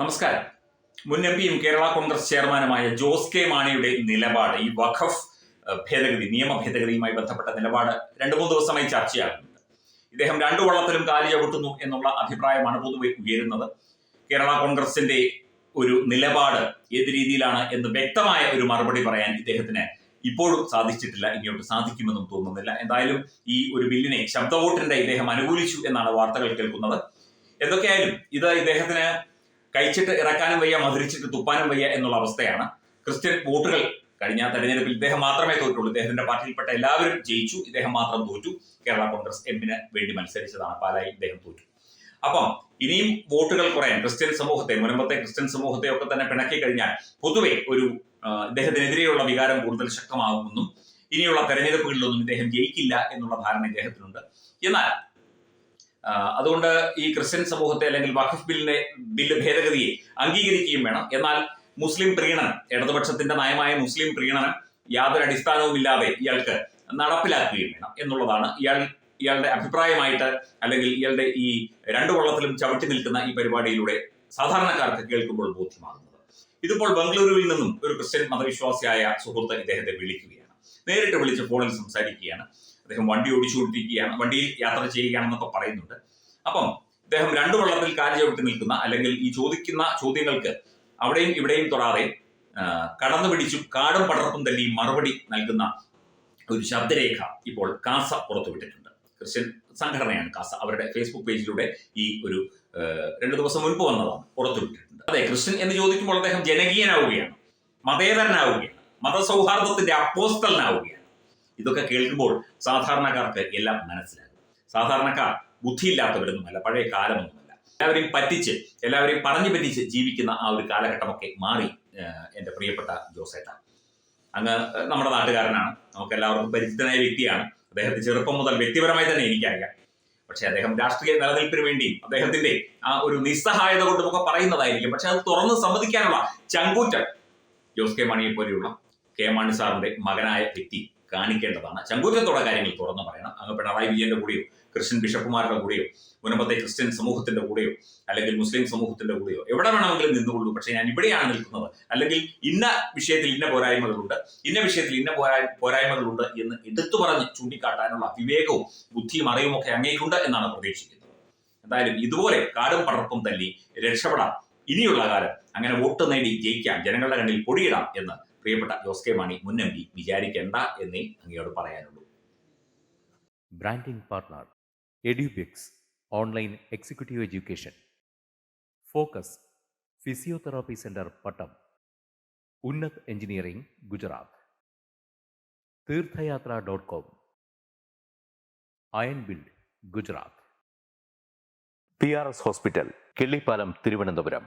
നമസ്കാരം. മുൻ എം പിയും കേരള കോൺഗ്രസ് ചെയർമാനുമായ ജോസ് കെ മാണിയുടെ നിലപാട് ഈ വഖഫ് ഭേദഗതി നിയമ ഭേദഗതിയുമായി ബന്ധപ്പെട്ട നിലപാട് രണ്ടു മൂന്ന് ദിവസമായി ചർച്ചയാകുന്നുണ്ട് ഇദ്ദേഹം രണ്ടു വള്ളത്തിലും കാലി ചവിട്ടുന്നു എന്നുള്ള അഭിപ്രായമാണ് പൊതുവെ ഉയരുന്നത്. കേരള കോൺഗ്രസിന്റെ ഒരു നിലപാട് ഏത് രീതിയിലാണ് എന്ന് വ്യക്തമായ ഒരു മറുപടി പറയാൻ ഇദ്ദേഹത്തിന് ഇപ്പോഴും സാധിച്ചിട്ടില്ല ഇങ്ങോട്ട് സാധിക്കുമെന്നും തോന്നുന്നില്ല. എന്തായാലും ഈ ഒരു ബില്ലിനെ ശബ്ദവോട്ടിന്റെ ഇദ്ദേഹം അനുകൂലിച്ചു എന്നാണ് വാർത്തകൾ കേൾക്കുന്നത്. എന്തൊക്കെയായാലും ഇത് ഇദ്ദേഹത്തിന് കഴിച്ചിട്ട് ഇറക്കാനും വയ്യ മധുരിച്ചിട്ട് തുപ്പാനും വയ്യ എന്നുള്ള അവസ്ഥയാണ്. ക്രിസ്ത്യൻ വോട്ടുകൾ കഴിഞ്ഞ തെരഞ്ഞെടുപ്പിൽ ഇദ്ദേഹം മാത്രമേ തോറ്റുള്ളൂ. ഇദ്ദേഹത്തിന്റെ പാർട്ടിയിൽപ്പെട്ട എല്ലാവരും ജയിച്ചു. ഇദ്ദേഹം മാത്രം തോറ്റു. കേരള കോൺഗ്രസ് എമ്മിന് വേണ്ടി മത്സരിച്ചതാണ്. പാലായി ഇദ്ദേഹം തോറ്റു. അപ്പം ഇനിയും വോട്ടുകൾ കുറയാൻ ക്രിസ്ത്യൻ സമൂഹത്തെ മുനമ്പത്തെ ക്രിസ്ത്യൻ സമൂഹത്തെ ഒക്കെ തന്നെ പിണക്കി കഴിഞ്ഞാൽ പൊതുവെ ഒരു ഇദ്ദേഹത്തിനെതിരെയുള്ള വികാരം കൂടുതൽ ശക്തമാകുമെന്നും ഇനിയുള്ള തെരഞ്ഞെടുപ്പുകളിലൊന്നും ഇദ്ദേഹം ജയിക്കില്ല എന്നുള്ള ധാരണ ഇദ്ദേഹത്തിനുണ്ട്. എന്നാൽ അതുകൊണ്ട് ഈ ക്രിസ്ത്യൻ സമൂഹത്തെ അല്ലെങ്കിൽ വഖഫ് ബില്ലിനെ ബില്ല് ഭേദഗതിയെ അംഗീകരിക്കുകയും വേണം. എന്നാൽ മുസ്ലിം പ്രീണനം ഇടതുപക്ഷത്തിന്റെ നയമായ മുസ്ലിം പ്രീണനം യാതൊരു അടിസ്ഥാനവുമില്ലാതെ ഇയാൾക്ക് നടപ്പിലാക്കുകയും വേണം എന്നുള്ളതാണ് ഇയാൾ ഇയാളുടെ അഭിപ്രായമായിട്ട് അല്ലെങ്കിൽ ഇയാളുടെ ഈ രണ്ടു വള്ളത്തിലും ചവിട്ടി നിൽക്കുന്ന ഈ പരിപാടിയിലൂടെ സാധാരണക്കാർക്ക് കേൾക്കുമ്പോൾ ബോധ്യമാകുന്നത്. ഇതിപ്പോൾ ബംഗളൂരുവിൽ നിന്നും ഒരു ക്രിസ്ത്യൻ മതവിശ്വാസിയായ സുഹൃത്ത് ഇദ്ദേഹത്തെ വിളിക്കുകയാണ്. നേരിട്ട് വിളിച്ച് ഫോണിൽ സംസാരിക്കുകയാണ്. അദ്ദേഹം വണ്ടി ഓടിച്ചു ഓടിച്ചുകൊണ്ടിരിക്കുകയാണ് വണ്ടിയിൽ യാത്ര ചെയ്യുകയാണെന്നൊക്കെ പറയുന്നുണ്ട്. അപ്പം അദ്ദേഹം രണ്ടു വള്ളത്തിൽ കാലി ചവിട്ടി നിൽക്കുന്ന അല്ലെങ്കിൽ ഈ ചോദിക്കുന്ന ചോദ്യങ്ങൾക്ക് അവിടെയും ഇവിടെയും തൊടാതെ കടന്നു പിടിച്ചും കാടും പടർപ്പും തല്ലി മറുപടി നൽകുന്ന ഒരു ശബ്ദരേഖ ഇപ്പോൾ കാസ പുറത്തുവിട്ടിട്ടുണ്ട് ക്രിസ്ത്യൻ സംഘടനയാണ് കാസ. അവരുടെ ഫേസ്ബുക്ക് പേജിലൂടെ ഈ ഒരു രണ്ടു ദിവസം മുൻപ് വന്നതാണ് പുറത്തുവിട്ടിട്ടുണ്ട് അതെ ക്രിസ്ത്യൻ എന്ന് ചോദിക്കുമ്പോൾ അദ്ദേഹം ജനകീയനാവുകയാണ് മതേതരനാവുകയാണ് മതസൗഹാർദ്ദത്തിന്റെ അപ്പോസ്തലനാവുകയാണ്. ഇതൊക്കെ കേൾക്കുമ്പോൾ സാധാരണക്കാർക്ക് എല്ലാം മനസ്സിലാകും. സാധാരണക്കാർ ബുദ്ധിയില്ലാത്തവരൊന്നുമല്ല പഴയ കാലമൊന്നുമല്ല. എല്ലാവരെയും പറ്റിച്ച് എല്ലാവരെയും പറഞ്ഞു പറ്റിച്ച് ജീവിക്കുന്ന ആ ഒരു കാലഘട്ടമൊക്കെ മാറി എന്റെ പ്രിയപ്പെട്ട ജോസേട്ട. അങ്ങ് നമ്മുടെ നാട്ടുകാരനാണ്. നമുക്ക് എല്ലാവർക്കും പരിചിതനായ വ്യക്തിയാണ്. അദ്ദേഹത്തെ ചെറുപ്പം മുതൽ വ്യക്തിപരമായി തന്നെ എനിക്കറിയാം. പക്ഷെ അദ്ദേഹം രാഷ്ട്രീയ നിലനിൽപ്പിന് വേണ്ടിയും അദ്ദേഹത്തിന്റെ ആ ഒരു നിസ്സഹായത കൊണ്ടുമൊക്കെ പറയുന്നതായിരിക്കും. പക്ഷെ അത് തുറന്ന് സമ്മതിക്കാനുള്ള ചങ്കൂറ്റം ജോസ് കെ മാണിയെ പോലെയുള്ള കെ മാണി സാറിന്റെ മകനായ വ്യക്തി കാണിക്കേണ്ടതാണ്. ചങ്കൂറ്റത്തോടെ കാര്യങ്ങൾ തുറന്നു പറയണം. അങ്ങ് പിണറായി വിജയന്റെ കൂടെയോ ക്രിസ്ത്യൻ ബിഷപ്പുമാരുടെ കൂടെയോ മുനമ്പത്തെ ക്രിസ്ത്യൻ സമൂഹത്തിന്റെ കൂടെയോ അല്ലെങ്കിൽ മുസ്ലിം സമൂഹത്തിന്റെ കൂടെയോ എവിടെ വേണമെങ്കിലും നിന്നുകൊള്ളൂ. പക്ഷേ ഞാൻ ഇവിടെയാണ് നിൽക്കുന്നത്. അല്ലെങ്കിൽ ഇന്ന വിഷയത്തിൽ ഇന്ന പോരായ്മകളുണ്ട് ഇന്ന വിഷയത്തിൽ ഇന്ന പോരാ പോരായ്മകളുണ്ട് എന്ന് എടുത്തു പറഞ്ഞ് ചൂണ്ടിക്കാട്ടാനുള്ള വിവേകവും ബുദ്ധിയും അറിവും ഒക്കെ അങ്ങേക്കുണ്ട് എന്നാണ് പ്രതീക്ഷിക്കുന്നത്. എന്തായാലും ഇതുപോലെ കാടും പടർപ്പും തല്ലി രക്ഷപ്പെടാം. ഇനിയുള്ള കാലം അങ്ങനെ വോട്ട് നേടി ജയിക്കാം ജനങ്ങളുടെ കണ്ണിൽ പൊടിയിടാം എന്ന് പ്രിയപ്പെട്ട ജോസ് കെ മാണി മുൻ എം പി വിചാരിക്കേണ്ട എന്നേ അങ്ങയോട് പറയാനുള്ളൂ. Branding partner Edubix online executive education focus physiotherapy centre Pattom Unnat engineering Gujarat Theerthayatra dot com iron build Gujarat P R S hospital Killipalam Thiruvananthapuram